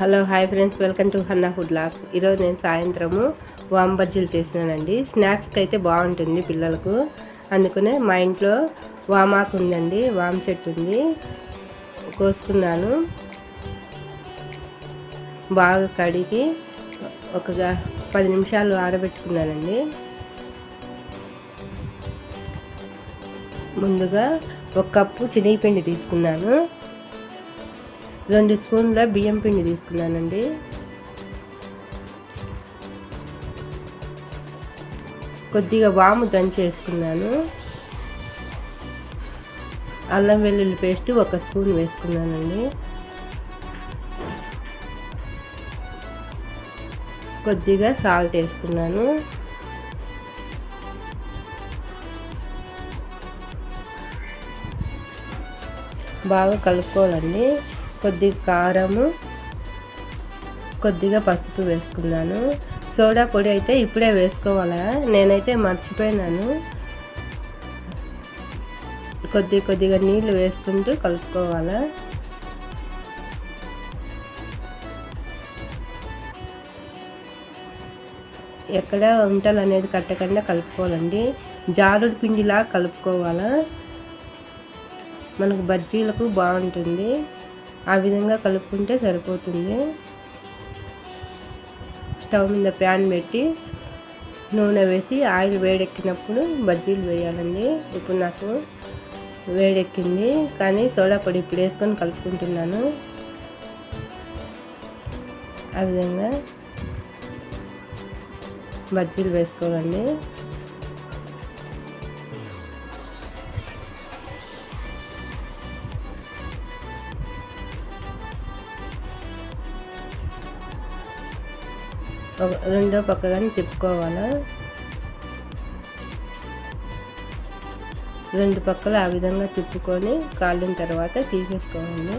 Hello hi friends. Welcome to Hanna food lock ఈరోజు నేను సాయంత్రము వామ్ బజ్జీలు చేసినానండి. స్నాక్స్కి అయితే బాగుంటుంది పిల్లలకు. అందుకనే మా ఇంట్లో వామాకు ఉందండి వామ్ చెట్టు ఉంది. కోసుకున్నాను. బాగా కడిగి ఒక పది నిమిషాలు ఆరబెట్టుకున్నానండి. ముందుగా ఒక కప్పు శనగపిండి తీసుకున్నాను. రెండు స్పూన్ల బియ్యం పిండి తీసుకున్నానండి. కొద్దిగా వాము దంచేసుకున్నాను. అల్లం వెల్లుల్లి పేస్ట్ ఒక స్పూన్ వేసుకున్నానండి. కొద్దిగా సాల్ట్ వేసుకున్నాను. బాగా కలుపుకోవాలండి. కొద్దిగా కారము కొద్దిగా పసుపు వేసుకున్నాను. సోడా పొడి అయితే ఇప్పుడే వేసుకోవాలా? నేనైతే మర్చిపోయినాను. కొద్ది కొద్దిగా నీళ్ళు వేసుకుంటూ కలుపుకోవాలా? ఎక్కడ వంటలు అనేది కట్టకుండా కలుపుకోవాలండి. జారుడు పిండిలా కలుపుకోవాలా? మనకు బజ్జీలకు బాగుంటుంది. ఆ విధంగా కలుపుకుంటే సరిపోతుంది. స్టవ్ మీద ప్యాన్ పెట్టి నూనె వేసి ఆయిల్ వేడెక్కినప్పుడు బజ్జీలు వేయాలండి. ఇప్పుడు నాకు వేడెక్కింది కానీ సోడా పొడి ఇప్పుడు వేసుకొని కలుపుకుంటున్నాను. ఆ విధంగా బజ్జీలు వేసుకోవాలండి. రెండో పక్క కానీ తిప్పుకోవాలి? రెండు పక్కలు ఆ విధంగా తిప్పుకొని కాలిన తర్వాత తీసేసుకోవాలి.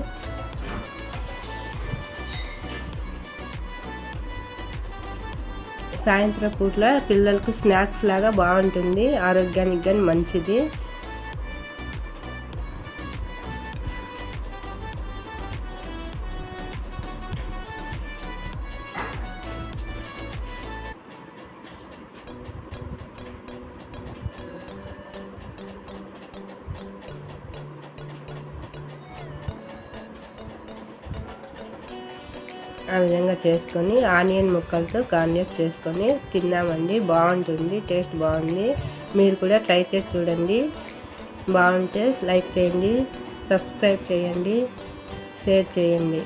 సాయంత్రం పూట్ల పిల్లలకు స్నాక్స్ లాగా బాగుంటుంది. ఆరోగ్యానికి కానీ మంచిది. ఆ విధంగా చేసుకొని ఆనియన్ ముక్కలతో గార్నిష్ చేసుకొని తిన్నామండి. బాగుంటుంది టేస్ట్ బాగుంది. మీరు కూడా ట్రై చేసి చూడండి. బాగుంటే లైక్ చేయండి సబ్స్క్రైబ్ చేయండి షేర్ చేయండి.